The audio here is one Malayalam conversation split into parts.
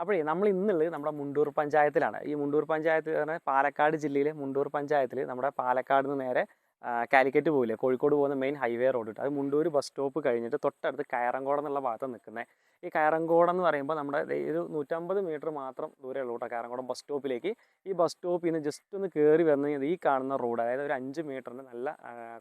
അപ്പോഴേ നമ്മൾ ഇന്നുള്ളത് നമ്മുടെ മുണ്ടൂർ പഞ്ചായത്തിലാണ്. ഈ മുണ്ടൂർ പഞ്ചായത്ത് പറഞ്ഞാൽ പാലക്കാട് ജില്ലയിലെ മുണ്ടൂർ പഞ്ചായത്തിൽ നമ്മുടെ പാലക്കാട് നിന്ന് നേരെ കാലിക്കറ്റ് പോകില്ലേ കോഴിക്കോട് പോകുന്ന മെയിൻ ഹൈവേ റോഡ് അത് മുണ്ടൂർ ബസ് സ്റ്റോപ്പ് കഴിഞ്ഞിട്ട് തൊട്ടടുത്ത് കയറങ്കോട് എന്നുള്ള ഭാഗത്ത് നിൽക്കുന്നത് ഈ കയറങ്കോട് എന്ന് പറയുമ്പോൾ നമ്മുടെ ഒരു നൂറ്റമ്പത് മീറ്റർ മാത്രം ദൂരമേ ഉള്ളൂ കേട്ടോ കയറങ്കോടം ബസ് സ്റ്റോപ്പിലേക്ക് ഈ ബസ് സ്റ്റോപ്പിൽ നിന്ന് ജസ്റ്റ് ഒന്ന് കയറി വന്നു ഈ കാണുന്ന റോഡ് അതായത് ഒരു അഞ്ച് മീറ്ററിന്റെ നല്ല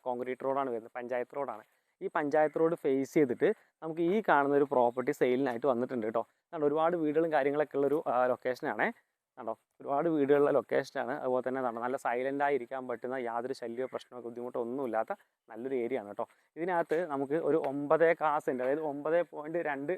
കോൺക്രീറ്റ് റോഡാണ് വരുന്നത് പഞ്ചായത്ത് റോഡാണ് ഈ പഞ്ചായത്ത് റോഡ് ഫേസ് ചെയ്തിട്ട് നമുക്ക് ഈ കാണുന്ന ഒരു പ്രോപ്പർട്ടി സെയിലിനായിട്ട് വന്നിട്ടുണ്ട് കേട്ടോ. കാരണം ഒരുപാട് വീടുകളും കാര്യങ്ങളൊക്കെ ഉള്ളൊരു ലൊക്കേഷനാണ് കണ്ടോ ഒരുപാട് വീടുകളുടെ ലൊക്കേഷനാണ് അതുപോലെ തന്നെ കണ്ടോ നല്ല സൈലന്റ് ആയിരിക്കാൻ പറ്റുന്ന യാതൊരു ശല്യമോ പ്രശ്നമോ ബുദ്ധിമുട്ടോ ഒന്നുമില്ലാത്ത നല്ലൊരു ഏരിയ ആണ് കേട്ടോ. ഇതിനകത്ത് നമുക്ക് ഒരു ഒമ്പതേ കാ സെന്റ് അതായത് ഒമ്പത് പോയിന്റ് രണ്ട്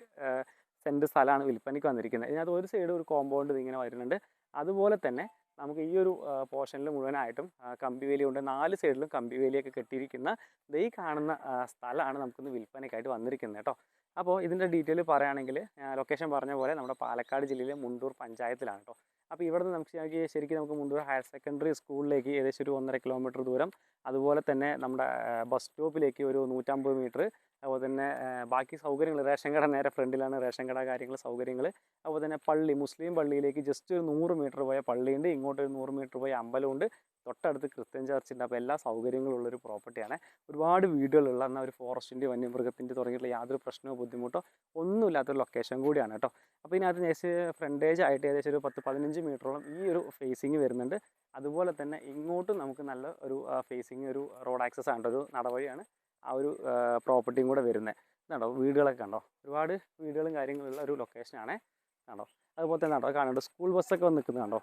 സെന്റ് സ്ഥലമാണ് വിൽപ്പനയ്ക്ക് വന്നിരിക്കുന്നത്. ഇതിനകത്ത് ഒരു സൈഡ് ഒരു കോമ്പൗണ്ട് ഇങ്ങനെ വരുന്നുണ്ട്. അതുപോലെ തന്നെ നമുക്ക് ഈ ഒരു പോർഷനിൽ മുഴുവനായിട്ടും കമ്പി കമ്പിവേലി കൊണ്ട് നാല് സൈഡിലും കമ്പിവേലിയൊക്കെ കെട്ടിയിരിക്കുന്ന ദൈ ഈ കാണുന്ന സ്ഥലമാണ് നമുക്കിന്ന് വിൽപ്പനയ്ക്കായിട്ട് വന്നിരിക്കുന്നത് കേട്ടോ. അപ്പോൾ ഇതിന്റെ ഡീറ്റെയിൽ പറയുകയാണെങ്കിൽ ലൊക്കേഷൻ പറഞ്ഞ പോലെ നമ്മുടെ പാലക്കാട് ജില്ലയിലെ മുണ്ടൂർ പഞ്ചായത്തിലാണ് കേട്ടോ. അപ്പോൾ ഇവിടെ നിന്ന് നമുക്ക് ശരിക്കും നമുക്ക് മുണ്ടൂർ ഹയർ സെക്കൻഡറി സ്കൂളിലേക്ക് ഏകദേശം ഒരു ഒന്നര കിലോമീറ്റർ ദൂരം. അതുപോലെ തന്നെ നമ്മുടെ ബസ് സ്റ്റോപ്പിലേക്ക് ഒരു നൂറ്റമ്പത് മീറ്റർ. അതുപോലെ തന്നെ ബാക്കി സൗകര്യങ്ങൾ റേഷൻ കട നേരെ ഫ്രണ്ടിലാണ് റേഷൻ കട കാര്യങ്ങൾ സൗകര്യങ്ങൾ അതുപോലെ തന്നെ പള്ളി മുസ്ലിം പള്ളിയിലേക്ക് ജസ്റ്റ് ഒരു നൂറ് മീറ്റർ പോയ പള്ളിയുണ്ട്. ഇങ്ങോട്ട് ഒരു നൂറ് മീറ്റർ പോയ അമ്പലമുണ്ട് തൊട്ടടുത്ത് ക്രിസ്ത്യൻ ചർച്ച് ഉണ്ട്. അപ്പോൾ എല്ലാ സൗകര്യങ്ങളും ഉള്ളൊരു പ്രോപ്പർട്ടിയാണ് ഒരുപാട് വീടുകളുള്ള എന്നാൽ ഒരു ഫോറസ്റ്റിന്റെ വന്യമൃഗത്തിന്റെ തുടങ്ങിയിട്ടുള്ള യാതൊരു പ്രശ്നമോ ബുദ്ധിമുട്ടോ ഒന്നുമില്ലാത്തൊരു ലൊക്കേഷൻ കൂടിയാണ് കേട്ടോ. അപ്പോൾ ഇതിനകത്ത് ഏകദേശം ഫ്രണ്ടേജ് ആയിട്ട് ഏകദേശം ഒരു പത്ത് പതിനഞ്ച് മീറ്ററോളം ഈ ഒരു ഫേസിങ് വരുന്നുണ്ട്. അതുപോലെ തന്നെ ഇങ്ങോട്ടും നമുക്ക് നല്ല ഒരു ഫേസിങ് ഒരു റോഡ് ആക്സസ് ആണ് ഒരു നടവഴിയാണ് ആ ഒരു പ്രോപ്പർട്ടിയും കൂടെ വരുന്നത് കണ്ടോ വീടുകളൊക്കെ കണ്ടോ? ഒരുപാട് വീടുകളും കാര്യങ്ങളുള്ള ഒരു ലൊക്കേഷനാണ് കണ്ടോ അതുപോലെ തന്നെ കണ്ടോ കാണുന്നുണ്ട്. സ്കൂൾ ബസ്സൊക്കെ വന്ന് നിൽക്കുന്നത് കണ്ടോ?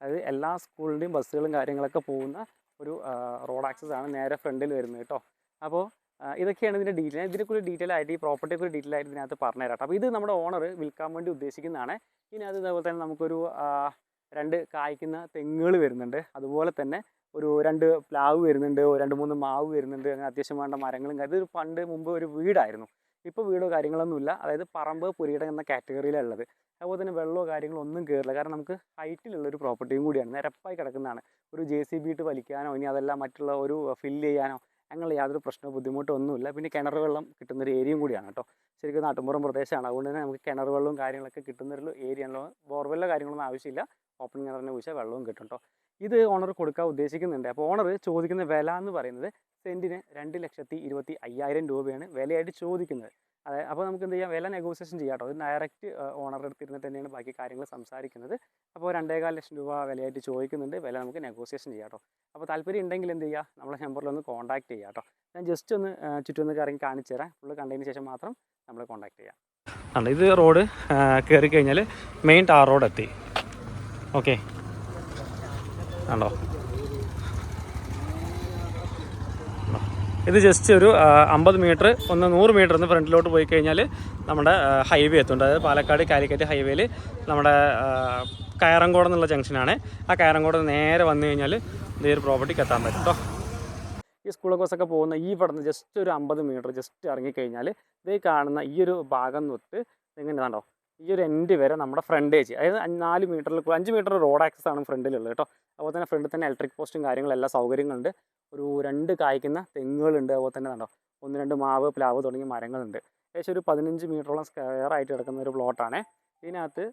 അതായത് എല്ലാ സ്കൂളിന്റെയും ബസ്സുകളും കാര്യങ്ങളൊക്കെ പോകുന്ന ഒരു റോഡ് ആക്സസ് ആണ് നേരെ ഫ്രണ്ടിൽ വരുന്നത് കേട്ടോ. അപ്പോൾ ഇതൊക്കെയാണ് ഇതിന്റെ ഡീറ്റെയിൽ ഇതിനെക്കുറിച്ച് ഡീറ്റെയിൽ ആയിട്ട് ഈ പ്രോപ്പർട്ടിയെ കുറിച്ച് ഡീറ്റെയിൽ ആയിട്ട് ഇതിനകത്ത് പറഞ്ഞു തരാം അപ്പോൾ ഇത് നമ്മുടെ ഓണർ വിൽക്കാൻ വേണ്ടി ഉദ്ദേശിക്കുന്നതാണ് ഇതിനകത്ത് ഇതേപോലെ തന്നെ നമുക്കൊരു രണ്ട് കായ്ക്കുന്ന തെങ്ങുകൾ വരുന്നുണ്ട്. അതുപോലെ തന്നെ ഒരു രണ്ട് പ്ലാവ് വരുന്നുണ്ട് രണ്ട് മൂന്ന് മാവ് വരുന്നുണ്ട് അങ്ങനെ അത്യാവശ്യം വേണ്ട മരങ്ങളും കാര്യം ഇത് പണ്ട് മുമ്പ് ഒരു വീടായിരുന്നു. ഇപ്പോൾ വീടോ കാര്യങ്ങളൊന്നുമില്ല അതായത് പറമ്പ് പുരയിടം എന്ന കാറ്റഗറിയിലാണ് ഉള്ളത് അതുപോലെ തന്നെ വെള്ളമോ കാര്യങ്ങളോ ഒന്നും കയറില്ല കാരണം നമുക്ക് ഹൈറ്റിലുള്ള ഒരു പ്രോപ്പർട്ടിയും കൂടിയാണ്. നിരപ്പായി കിടക്കുന്നതാണ്. ഒരു ജെ സി ബി ഇട്ട് വലിക്കാനോ ഇനി അതെല്ലാം മറ്റുള്ള ഒരു ഫില്ല് ചെയ്യാനോ അങ്ങനെ യാതൊരു പ്രശ്നമോ ബുദ്ധിമുട്ടോ ഒന്നുമില്ല. പിന്നെ കിണർ വെള്ളം കിട്ടുന്ന ഒരു ഏരിയയും കൂടിയാണ് കേട്ടോ. ശരിക്കും നാട്ടുമ്പുറം പ്രദേശമാണ്. അതുകൊണ്ട് തന്നെ നമുക്ക് കിണർ വെള്ളവും കാര്യങ്ങളൊക്കെ കിട്ടുന്ന ഒരു ഏരിയ ആണല്ലോ ബോർവെല്ലോ കാര്യങ്ങളൊന്നും ആവശ്യമില്ല. ഓപ്പൺ കിണറിനെ കുറിച്ച് വെള്ളവും കിട്ടും കേട്ടോ. ഇത് ഓണർ കൊടുക്കാൻ ഉദ്ദേശിക്കുന്നുണ്ട്. അപ്പോൾ ഓണർ ചോദിക്കുന്ന വില എന്ന് പറയുന്നത് സെന്റിന് രണ്ട് ലക്ഷത്തി ഇരുപത്തി അയ്യായിരം രൂപയാണ് വിലയായിട്ട് ചോദിക്കുന്നത്. അതെ അപ്പോൾ നമുക്ക് എന്ത് ചെയ്യാം? വില നെഗോസിയേഷൻ ചെയ്യാം കേട്ടോ അത് ഡയറക്റ്റ് ഓണർ എടുത്തിരുന്നിട്ട് തന്നെയാണ് ബാക്കി കാര്യങ്ങൾ സംസാരിക്കുന്നത്. അപ്പോൾ രണ്ടേകാൽ ലക്ഷം രൂപ വിലയായിട്ട് ചോദിക്കുന്നുണ്ട്. വില നമുക്ക് നെഗോസിയേഷൻ ചെയ്യാം കേട്ടോ അപ്പോൾ താല്പര്യം ഉണ്ടെങ്കിൽ എന്ത് ചെയ്യുക നമ്മളെ നമ്പറിൽ ഒന്ന് കോൺടാക്ട് ചെയ്യാം കേട്ടോ. ഞാൻ ജസ്റ്റ് ഒന്ന് ആ, ചുറ്റും ഒന്ന് കറങ്ങി കാണിച്ചു തരാം. ഫുള്ള് കണ്ടതിന് ശേഷം മാത്രം നമ്മൾ കോൺടാക്ട് ചെയ്യാം. അല്ല ഇത് റോഡ് കയറി കഴിഞ്ഞാൽ മെയിൻ ടാർ റോഡ് എത്തി. ഓക്കെ ആണോ ഇത് ജസ്റ്റ് ഒരു അമ്പത് മീറ്റർ ഒന്ന് നൂറ് മീറ്റർ ഒന്ന് ഫ്രണ്ടിലോട്ട് പോയി കഴിഞ്ഞാൽ നമ്മുടെ ഹൈവേ എത്തും അതായത് പാലക്കാട് കാലിക്കറ്റ് ഹൈവേയിൽ നമ്മുടെ കയറങ്കോട് എന്നുള്ള ജംഗ്ഷനാണ് ആ കയറങ്കോട് നേരെ വന്നു കഴിഞ്ഞാൽ ഇതേ ഒരു പ്രോപ്പർട്ടിക്ക് എത്താൻ പറ്റും കേട്ടോ ഈ സ്കൂൾ ബസ്സൊക്കെ പോകുന്ന ഈ ഇവിടുന്ന് ജസ്റ്റ് ഒരു അമ്പത് മീറ്റർ ജസ്റ്റ് ഇറങ്ങിക്കഴിഞ്ഞാൽ ഇതേ കാണുന്ന ഈ ഒരു ഭാഗം തൊട്ട് ഇങ്ങനെ കണ്ടോ ഈ ഒരു എൻഡ് വരെ നമ്മുടെ ഫ്രണ്ടേജ് അതായത് നാല് മീറ്ററിൽ അഞ്ച് മീറ്റർ റോഡ് ആക്സസ് ആണ് ഫ്രണ്ടിലുള്ളത് കേട്ടോ. അതുപോലെ തന്നെ ഫ്രണ്ടിൽ തന്നെ ഇലക്ട്രിക് പോസ്റ്റും കാര്യങ്ങളും എല്ലാ സൗകര്യങ്ങളുണ്ട്. ഒരു രണ്ട് കായ്ക്കുന്ന തെങ്ങുകളുണ്ട്. അതുപോലെ തന്നെ കണ്ടോ ഒന്ന് രണ്ട് മാവ് പ്ലാവ് തുടങ്ങിയ മരങ്ങളുണ്ട്. ഏകദേശം ഒരു പതിനഞ്ച് മീറ്ററോളം സ്ക്വയർ ആയിട്ട് കിടക്കുന്ന ഒരു പ്ലോട്ടാണ് ഇതിനകത്ത്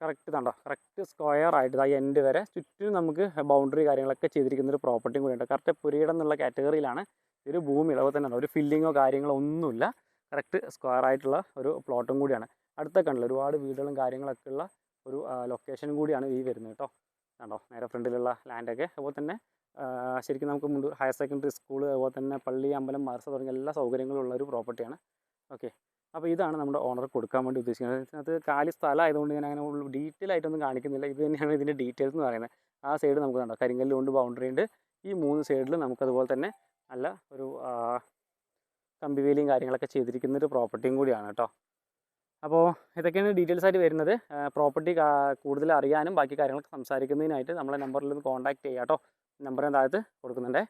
കറക്റ്റ് കണ്ടോ കറക്റ്റ് സ്ക്വയർ ആയിട്ട് ആ എൻഡ് വരെ ചുറ്റും നമുക്ക് ബൗണ്ടറി കാര്യങ്ങളൊക്കെ ചെയ്തിരിക്കുന്ന ഒരു പ്രോപ്പർട്ടിയും കൂടിയുണ്ട് കറക്റ്റ് പുരയിടം എന്നുള്ള കാറ്റഗറിയിലാണ് ഒരു ഭൂമി അതുപോലെ തന്നെ ഒരു ഫില്ലിങ്ങോ കാര്യങ്ങളോ ഒന്നുമില്ല. കറക്റ്റ് സ്ക്വയർ ആയിട്ടുള്ള ഒരു പ്ലോട്ടും കൂടിയാണ്. അടുത്തൊക്കെ കണ്ടില്ല ഒരുപാട് വീടുകളും കാര്യങ്ങളൊക്കെ ഉള്ള ഒരു ലൊക്കേഷൻ കൂടിയാണ് ഈ വരുന്നത് കേട്ടോ. കണ്ടോ? നേരെ ഫ്രണ്ടിലുള്ള ലാൻഡൊക്കെ അതുപോലെ തന്നെ ശരിക്കും നമുക്ക് മുൻപ് ഹയർ സെക്കൻഡറി സ്കൂൾ അതുപോലെ തന്നെ പള്ളി അമ്പലം മാർസ തുടങ്ങിയ എല്ലാ സൗകര്യങ്ങളും ഉള്ള ഒരു പ്രോപ്പർട്ടിയാണ് ഓക്കെ അപ്പോൾ ഇതാണ് നമ്മുടെ ഓണർ കൊടുക്കാൻ വേണ്ടി ഉദ്ദേശിക്കുന്നത്. അതിനകത്ത് കാലി സ്ഥലം ആയതുകൊണ്ട് ഞാൻ അങ്ങനെ ഡീറ്റെയിൽ ആയിട്ടൊന്നും കാണിക്കുന്നില്ല. ഇത് തന്നെയാണ് ഇതിന്റെ ഡീറ്റെയിൽസ് എന്ന് പറയുന്നത്. ആ സൈഡ് നമുക്ക് കണ്ടോ? കരിങ്കല്ലുകൊണ്ട് ബൗണ്ടറി ഉണ്ട്. ഈ മൂന്ന് സൈഡിലും നമുക്കതുപോലെ തന്നെ നല്ല ഒരു കമ്പിവേലിയും കാര്യങ്ങളൊക്കെ ചെയ്തിരിക്കുന്ന ഒരു പ്രോപ്പർട്ടിയും കൂടിയാണ് കേട്ടോ. അപ്പോൾ ഇതൊക്കെയാണ് ഡീറ്റെയിൽസ് ആയിട്ട് വരുന്നത്. പ്രോപ്പർട്ടി കൂടുതൽ അറിയാനും ബാക്കി കാര്യങ്ങളൊക്കെ സംസാരിക്കുന്നതിനായിട്ട് നമ്മളെ നമ്പറിൽ ഒന്ന് കോൺടാക്ട് ചെയ്യാം കേട്ടോ നമ്പർ ഞാൻ താഴത്ത് കൊടുക്കുന്നുണ്ടേ.